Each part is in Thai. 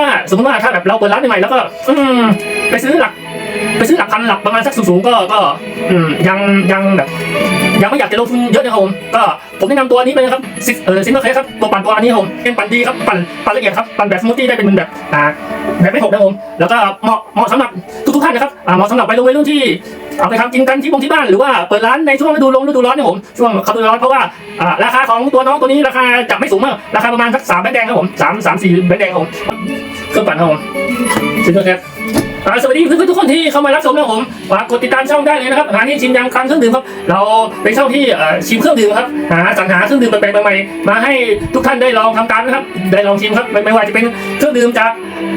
ถ้าสมมติว่าถ้าแบบเราเปิดร้านใหม่แล้วก็ อืมไปซื้อหลัก ไปซื้อหลักพันหลักประมาณสักสูงๆก็ก็ อืมยังยังแบบยังไม่อยากจะลงทุนเยอะนะครับผมก็ผมแนะนำตัวนี้ไปนะครับซิเออซิมเบอร์เคสครับตัวปั่นตัวนี้ครับผมเป็นปั่นดีครับปั่นปั่นละเอียดครับปั่นแบบสมูทตี้ได้เป็นแบบอ่าแบบไม่หกนะครับผมแล้วก็เหมาะเหมาะสำหรับทุกๆท่านนะครับอ่าเหมาะสำหรับวัยรุ่นวัยรุ่นที่เอาไปทำกินกันที่บงที่บ้านหรือว่าเปิดร้านในช่วงฤดูลงฤดูร้อนนี่ยผมช่วงฤดูร้อนเพราะว่าอ่าราคาของตัวน้องตัวนี้ราคาจะไม่สูงมากราคาประมาณสักสามแบงค์แดงครับผมสามสามสี่แบงค์แดงครับผม เครื่องปั่นครับผม ซิมเบอร์เคสอ่าสวัสดีเพื่อนๆทุกคนที่เข้ามารับชมนะครับผมฝากกดติดตามช่องได้เลยนะครับหาที่ชิมยำคลังเครื่องดื่มครับ เราเป็นช่องที่เอ่อชิมเครื่องดื่มครับ หาสรรหาเครื่องดื่มแปลกๆใหม่ๆมาให้ทุกท่านได้ลองทำตามนะครับ ได้ลองชิมครับไม่ไม่ว่าจะเป็นเครื่องดื่มจาก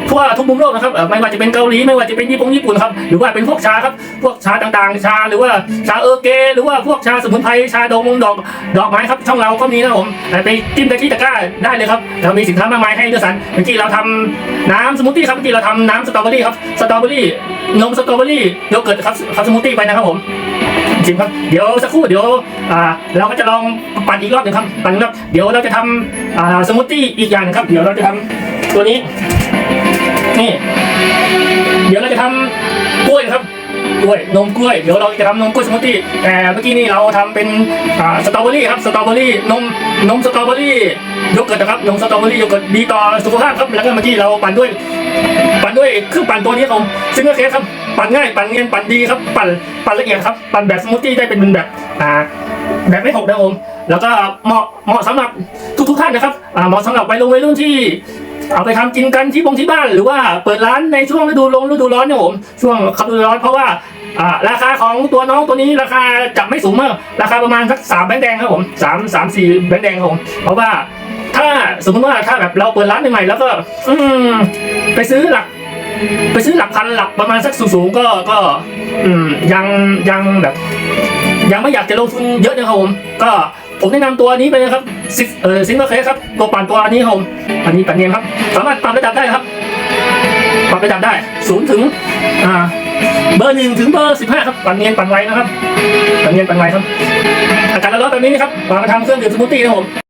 ทั่วทุกมุมโลกนะครับเอ่อไม่ว่าจะเป็นเกาหลีไม่ว่าจะเป็นญี่ปุ่นญี่ปุ่นครับหรือว่าเป็นพวกชาครับพวกชาต่างๆ ชาหรือว่าชาเออร์เกหรือว่าพวกชาสมุนไพรชาดองดอกดอกไม้ครับช่องเราก็มีนะครับผมไปจิ้มไปที่ตะกร้าได้เลยครับเรามีสินค้ามากมายให้เลือกสรรเมื่อกี้เราทำน้ำสมูทตี้ครับเมื่อกี้เราทำน้ำสตรอเบอรี่ครับสตรอเบอรี่นมสตรอเบอรี่โยเกิร์ตครับครับสมูทตี้ไปนะครับผมจริงครับเดี๋ยวสักครู่เดี๋ยวอ่าเราก็จะลองปั่นอีกรอบหนึ่งครับปั่นครับเดี๋ยวเราจะทำอ่าสมูทตี้อีกอย่างนึงครับ เดี๋ยวเราจะทำตัวนี้นี่ กล้วยนมกล้วยเดี๋ยวเราจะทำนมกล้วยสมูทตี้แต่เมื่อกี้นี่เราทำเป็นสตรอเบอรี่ครับสตรอเบอรี่นมนมสตรอเบอรี่โยเกิร์ตนะครับนมสตรอเบอรี่โยเกิร์ตดีต่อสุขภาพครับแล้วก็เมื่อกี้เราปั่นด้วย ปั่นด้วยเครื่องปั่นตัวนี้ครับซึ่งก็เคสครับปั่นง่ายปั่นเนียนปั่นดีครับปั่นปั่นละเอียดครับปั่นแบบสมูทตี้ได้เป็นแบบอ่าแบบไม่หกนะครับผมแล้วก็เหมาะเหมาะสำหรับทุกๆท่านนะครับเหมาะสำหรับวัยรุ่นวัยรุ่นที่เอาไปทำกินกันที่บงที่บ้านหรือว่าเปิดร้านในช่วงฤดูลงฤดูร้อนเนี่ยผมช่วงฤดูร้อนเพราะว่า อ่าราคาของตัวน้องตัวนี้ราคาจะไม่สูงมาก ราคาประมาณสักสามแบงค์แดงครับผมสามสามสี่แบงค์แดงครับผมเพราะว่าถ้าสมมติว่าถ้าแบบเราเปิดร้านใหม่ๆแล้วก็ อืมไปซื้อหลัก ไปซื้อหลักพันหลักประมาณสักสูงๆก็ก็ อืมยังยังแบบ ยังไม่อยากจะลงทุนเยอะนะครับผม ก็ผมแนะนำตัวนี้ไปนะครับซิเออซิงเกิลเคสครับตัวปั่นตัวนี้ครับผมอันนี้ปั่นเนียนครับ สามารถปรับระดับได้ครับปรับระดับได้ศูนย์ถึงอ่า เบอร์หนึ่งถึงเบอร์สิบห้าครับปั่นเนียนปั่นไวนะครับปั่นเนียนปั่นไวครับอากาศร้อนๆแบบนี้นะครับวางกระทำเครื่องดื่มสมูทตี้นะผม